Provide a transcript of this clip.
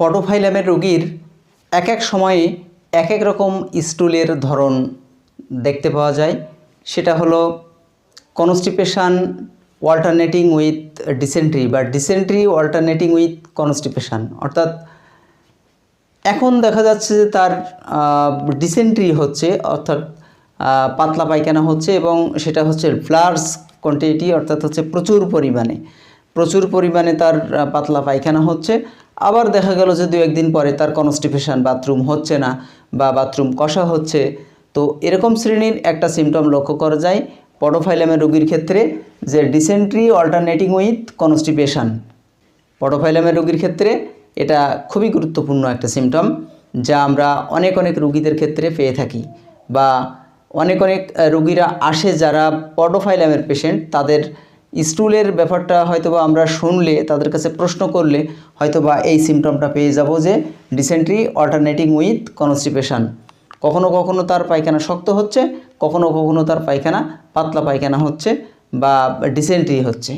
পটোফাইলামের রোগীর এক এক সময়ে এক এক রকম স্টুলের ধরন দেখতে পাওয়া যায়। সেটা হলো কনস্টিপেশান অল্টারনেটিং উইথ ডিসেন্ট্রি বা ডিসেন্ট্রি অল্টারনেটিং উইথ কনস্টিপেশান। অর্থাৎ এখন দেখা যাচ্ছে যে তার ডিসেন্ট্রি হচ্ছে, অর্থাৎ পাতলা পায়খানা হচ্ছে এবং সেটা হচ্ছে ফ্লার্স কোয়ান্টিটি, অর্থাৎ হচ্ছে প্রচুর পরিমাণে। প্রচুর পরিমাণে তার পাতলা পায়খানা হচ্ছে। আবার দেখা গেল যে দু একদিন পরে তার কনস্টিপেশন বাথরুম হচ্ছে না বা বাথরুম কষা হচ্ছে। তো এরকম শ্রেণির একটা সিমটম লক্ষ্য করা যায় পডোফাইলামের রোগীর ক্ষেত্রে যে ডিসেন্ট্রি অল্টারনেটিং উইথ কনস্টিপেশন পটোফাইলামের রোগীর ক্ষেত্রে এটা খুবই গুরুত্বপূর্ণ একটা সিমটম যা আমরা অনেক অনেক রোগীদের ক্ষেত্রে পেয়ে থাকি বা অনেক অনেক রোগীরা আসে যারা পটোফাইলামের পেশেন্ট তাদের স্টুলের ব্যাপারটা হয়তোবা আমরা শুনলে, তাদের কাছে প্রশ্ন করলে হয়তোবা এই সিমটমটা পেয়ে যাব যে ডিসেন্ট্রি অল্টারনেটিং উইথ কনস্টিপেশান কখনো কখনো তার পায়খানা শক্ত হচ্ছে, কখনো কখনো তার পায়খানা পাতলা পায়খানা হচ্ছে বা ডিসেন্ট্রি হচ্ছে।